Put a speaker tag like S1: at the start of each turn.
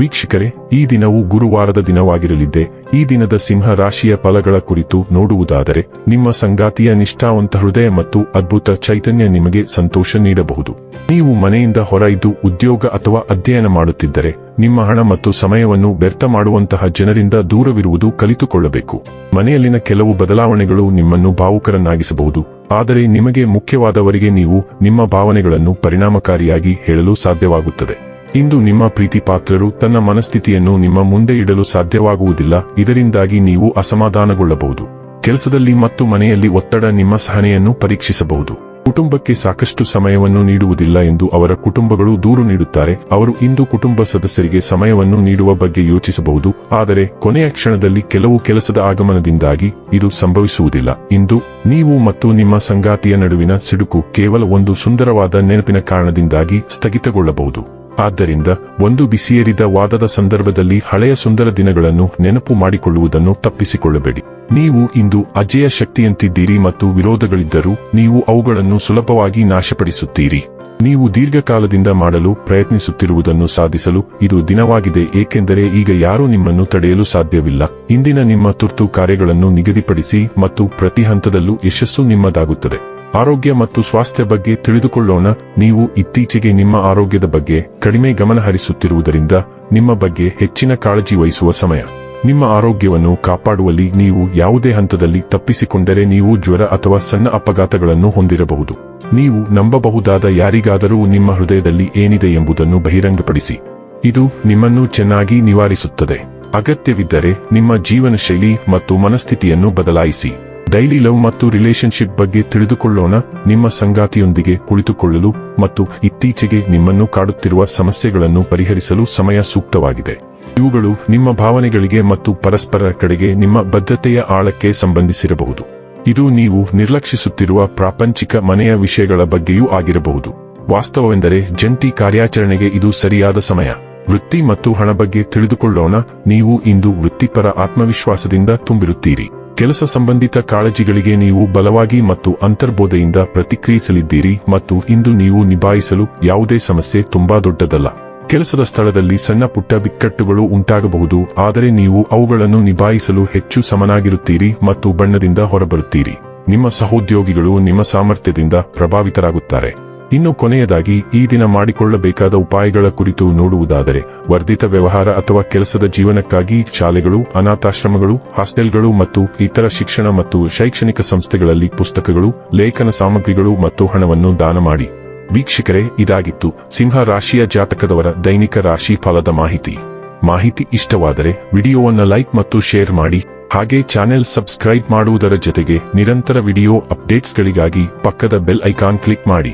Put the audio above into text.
S1: ವೀಕ್ಷಕರೇ, ಈ ದಿನವು ಗುರುವಾರದ ದಿನವಾಗಿರಲಿದ್ದೆ, ಈ ದಿನದ ಸಿಂಹ ರಾಶಿಯ ಫಲಗಳ ಕುರಿತು ನೋಡುವುದಾದರೆ, ನಿಮ್ಮ ಸಂಗಾತಿಯ ನಿಷ್ಠಾವಂತ ಹೃದಯ ಮತ್ತು ಅದ್ಭುತ ಚೈತನ್ಯ ನಿಮಗೆ ಸಂತೋಷ ನೀಡಬಹುದು. ನೀವು ಮನೆಯಿಂದ ಹೊರ ಉದ್ಯೋಗ ಅಥವಾ ಅಧ್ಯಯನ ಮಾಡುತ್ತಿದ್ದರೆ, ನಿಮ್ಮ ಹಣ ಮತ್ತು ಸಮಯವನ್ನು ವ್ಯರ್ಥ ಮಾಡುವಂತಹ ಜನರಿಂದ ದೂರವಿರುವುದು ಕಲಿತುಕೊಳ್ಳಬೇಕು. ಮನೆಯಲ್ಲಿನ ಕೆಲವು ಬದಲಾವಣೆಗಳು ನಿಮ್ಮನ್ನು ಭಾವುಕರನ್ನಾಗಿಸಬಹುದು, ಆದರೆ ನಿಮಗೆ ಮುಖ್ಯವಾದವರಿಗೆ ನೀವು ನಿಮ್ಮ ಭಾವನೆಗಳನ್ನು ಪರಿಣಾಮಕಾರಿಯಾಗಿ ಹೇಳಲು ಸಾಧ್ಯವಾಗುತ್ತದೆ. ಇಂದು ನಿಮ್ಮ ಪ್ರೀತಿ ಪಾತ್ರರು ತನ್ನ ಮನಸ್ಥಿತಿಯನ್ನು ನಿಮ್ಮ ಮುಂದೆ ಇಡಲು ಸಾಧ್ಯವಾಗುವುದಿಲ್ಲ, ಇದರಿಂದಾಗಿ ನೀವು ಅಸಮಾಧಾನಗೊಳ್ಳಬಹುದು. ಕೆಲಸದಲ್ಲಿ ಮತ್ತು ಮನೆಯಲ್ಲಿ ಒತ್ತಡ ನಿಮ್ಮ ಸಹನೆಯನ್ನು ಪರೀಕ್ಷಿಸಬಹುದು. ಕುಟುಂಬಕ್ಕೆ ಸಾಕಷ್ಟು ಸಮಯವನ್ನು ನೀಡುವುದಿಲ್ಲ ಎಂದು ಅವರ ಕುಟುಂಬಗಳು ದೂರು ನೀಡುತ್ತಾರೆ, ಅವರು ಇಂದು ಕುಟುಂಬ ಸದಸ್ಯರಿಗೆ ಸಮಯವನ್ನು ನೀಡುವ ಬಗ್ಗೆ ಯೋಚಿಸಬಹುದು, ಆದರೆ ಕೊನೆಯ ಕ್ಷಣದಲ್ಲಿ ಕೆಲವು ಕೆಲಸದ ಆಗಮನದಿಂದಾಗಿ ಇದು ಸಂಭವಿಸುವುದಿಲ್ಲ. ಇಂದು ನೀವು ಮತ್ತು ನಿಮ್ಮ ಸಂಗಾತಿಯ ನಡುವಿನ ಸಿಡುಕು ಕೇವಲ ಒಂದು ಸುಂದರವಾದ ನೆನಪಿನ ಕಾರಣದಿಂದಾಗಿ ಸ್ಥಗಿತಗೊಳ್ಳಬಹುದು. ಆದ್ದರಿಂದ ಒಂದು ಬಿಸಿಯೇರಿದ ವಾದದ ಸಂದರ್ಭದಲ್ಲಿ ಹಳೆಯ ಸುಂದರ ದಿನಗಳನ್ನು ನೆನಪು ಮಾಡಿಕೊಳ್ಳುವುದನ್ನು ತಪ್ಪಿಸಿಕೊಳ್ಳಬೇಡಿ. ನೀವು ಇಂದು ಅಜೆಯ ಶಕ್ತಿಯಂತಿದ್ದೀರಿ ಮತ್ತು ವಿರೋಧಗಳಿದ್ದರೂ ನೀವು ಅವುಗಳನ್ನು ಸುಲಭವಾಗಿ ನಾಶಪಡಿಸುತ್ತೀರಿ. ನೀವು ದೀರ್ಘಕಾಲದಿಂದ ಮಾಡಲು ಪ್ರಯತ್ನಿಸುತ್ತಿರುವುದನ್ನು ಸಾಧಿಸಲು ಇದು ದಿನವಾಗಿದೆ, ಏಕೆಂದರೆ ಈಗ ಯಾರೂ ನಿಮ್ಮನ್ನು ತಡೆಯಲು ಸಾಧ್ಯವಿಲ್ಲ. ಇಂದಿನ ನಿಮ್ಮ ತುರ್ತು ಕಾರ್ಯಗಳನ್ನು ನಿಗದಿಪಡಿಸಿ ಮತ್ತು ಪ್ರತಿ ಹಂತದಲ್ಲೂ ಯಶಸ್ಸು ನಿಮ್ಮದಾಗುತ್ತದೆ. ಆರೋಗ್ಯ ಮತ್ತು ಸ್ವಾಸ್ಥ್ಯ ಬಗ್ಗೆ ತಿಳಿದುಕೊಳ್ಳೋಣ. ನೀವು ಇತ್ತೀಚೆಗೆ ನಿಮ್ಮ ಆರೋಗ್ಯದ ಬಗ್ಗೆ ಕಡಿಮೆ ಗಮನ ಹರಿಸುತ್ತಿರುವುದರಿಂದ ನಿಮ್ಮ ಬಗ್ಗೆ ಹೆಚ್ಚಿನ ಕಾಳಜಿ ವಹಿಸುವ ಸಮಯ. ನಿಮ್ಮ ಆರೋಗ್ಯವನ್ನು ಕಾಪಾಡುವಲ್ಲಿ ನೀವು ಯಾವುದೇ ಹಂತದಲ್ಲಿ ತಪ್ಪಿಸಿಕೊಂಡರೆ ನೀವು ಜ್ವರ ಅಥವಾ ಸಣ್ಣ ಅಪಘಾತಗಳನ್ನು ಹೊಂದಿರಬಹುದು. ನೀವು ನಂಬಬಹುದಾದ ಯಾರಿಗಾದರೂ ನಿಮ್ಮ ಹೃದಯದಲ್ಲಿ ಏನಿದೆ ಎಂಬುದನ್ನು ಬಹಿರಂಗಪಡಿಸಿ. ಇದು ನಿಮ್ಮನ್ನು ಚೆನ್ನಾಗಿ ನಿವಾರಿಸುತ್ತದೆ. ಅಗತ್ಯವಿದ್ದರೆ ನಿಮ್ಮ ಜೀವನ ಶೈಲಿ ಮತ್ತು ಮನಸ್ಥಿತಿಯನ್ನು ಬದಲಾಯಿಸಿ. ಡೈಲಿ ಲವ್ ಮತ್ತು ರಿಲೇಶನ್ಶಿಪ್ ಬಗ್ಗೆ ತಿಳಿದುಕೊಳ್ಳೋಣ. ನಿಮ್ಮ ಸಂಗಾತಿಯೊಂದಿಗೆ ಕುಳಿತುಕೊಳ್ಳಲು ಮತ್ತು ಇತ್ತೀಚೆಗೆ ನಿಮ್ಮನ್ನು ಕಾಡುತ್ತಿರುವ ಸಮಸ್ಯೆಗಳನ್ನು ಪರಿಹರಿಸಲು ಸಮಯ ಸೂಕ್ತವಾಗಿದೆ. ಇವುಗಳು ನಿಮ್ಮ ಭಾವನೆಗಳಿಗೆ ಮತ್ತು ಪರಸ್ಪರ ಕಡೆಗೆ ನಿಮ್ಮ ಬದ್ಧತೆಯ ಆಳಕ್ಕೆ ಸಂಬಂಧಿಸಿರಬಹುದು. ಇದು ನೀವು ನಿರ್ಲಕ್ಷಿಸುತ್ತಿರುವ ಪ್ರಾಪಂಚಿಕ ಮನೆಯ ವಿಷಯಗಳ ಬಗ್ಗೆಯೂ ಆಗಿರಬಹುದು. ವಾಸ್ತವವೆಂದರೆ ಜಂಟಿ ಕಾರ್ಯಾಚರಣೆಗೆ ಇದು ಸರಿಯಾದ ಸಮಯ. ವೃತ್ತಿ ಮತ್ತು ಹಣ ಬಗ್ಗೆ ತಿಳಿದುಕೊಳ್ಳೋಣ. ನೀವು ಇಂದು ವೃತ್ತಿಪರ ಆತ್ಮವಿಶ್ವಾಸದಿಂದ ತುಂಬಿರುತ್ತೀರಿ. ಕೆಲಸ ಸಂಬಂಧಿತ ಕಾಳಜಿಗಳಿಗೆ ನೀವು ಬಲವಾಗಿ ಮತ್ತು ಅಂತರ್ಬೋಧೆಯಿಂದ ಪ್ರತಿಕ್ರಿಯಿಸಲಿದ್ದೀರಿ ಮತ್ತು ಇಂದು ನೀವು ನಿಭಾಯಿಸಲು ಯಾವುದೇ ಸಮಸ್ಯೆ ತುಂಬಾ ದೊಡ್ಡದಲ್ಲ. ಕೆಲಸದ ಸ್ಥಳದಲ್ಲಿ ಸಣ್ಣ ಪುಟ್ಟ ಬಿಕ್ಕಟ್ಟುಗಳು ಉಂಟಾಗಬಹುದು, ಆದರೆ ನೀವು ಅವುಗಳನ್ನು ನಿಭಾಯಿಸಲು ಹೆಚ್ಚು ಸಮನಾಗಿರುತ್ತೀರಿ ಮತ್ತು ಬಣ್ಣದಿಂದ ಹೊರಬರುತ್ತೀರಿ. ನಿಮ್ಮ ಸಹೋದ್ಯೋಗಿಗಳು ನಿಮ್ಮ ಸಾಮರ್ಥ್ಯದಿಂದ ಪ್ರಭಾವಿತರಾಗುತ್ತಾರೆ. ಇನ್ನು ಕೊನೆಯದಾಗಿ, ಈ ದಿನ ಮಾಡಿಕೊಳ್ಳಬೇಕಾದ ಉಪಾಯಗಳ ಕುರಿತು ನೋಡುವುದಾದರೆ, ವರ್ಧಿತ ವ್ಯವಹಾರ ಅಥವಾ ಕೆಲಸದ ಜೀವನಕ್ಕಾಗಿ ಶಾಲೆಗಳು, ಅನಾಥಾಶ್ರಮಗಳು, ಹಾಸ್ಟೆಲ್ಗಳು ಮತ್ತು ಇತರ ಶಿಕ್ಷಣ ಮತ್ತು ಶೈಕ್ಷಣಿಕ ಸಂಸ್ಥೆಗಳಲ್ಲಿ ಪುಸ್ತಕಗಳು, ಲೇಖನ ಸಾಮಗ್ರಿಗಳು ಮತ್ತು ಹಣವನ್ನು ದಾನ ಮಾಡಿ. ವೀಕ್ಷಕರೇ, ಇದಾಗಿತ್ತು ಸಿಂಹ ರಾಶಿಯ ಜಾತಕದವರ ದೈನಿಕ ರಾಶಿ ಫಲದ ಮಾಹಿತಿ. ಮಾಹಿತಿ ಇಷ್ಟವಾದರೆ, ವಿಡಿಯೋವನ್ನು ಲೈಕ್ ಮತ್ತು ಶೇರ್ ಮಾಡಿ. ಹಾಗೆ ಚಾನೆಲ್ ಸಬ್ಸ್ಕ್ರೈಬ್ ಮಾಡುವುದರ ಜೊತೆಗೆ ನಿರಂತರ ವಿಡಿಯೋ ಅಪ್ಡೇಟ್ಸ್ಗಳಿಗಾಗಿ ಪಕ್ಕದ ಬೆಲ್ ಐಕಾನ್ ಕ್ಲಿಕ್ ಮಾಡಿ.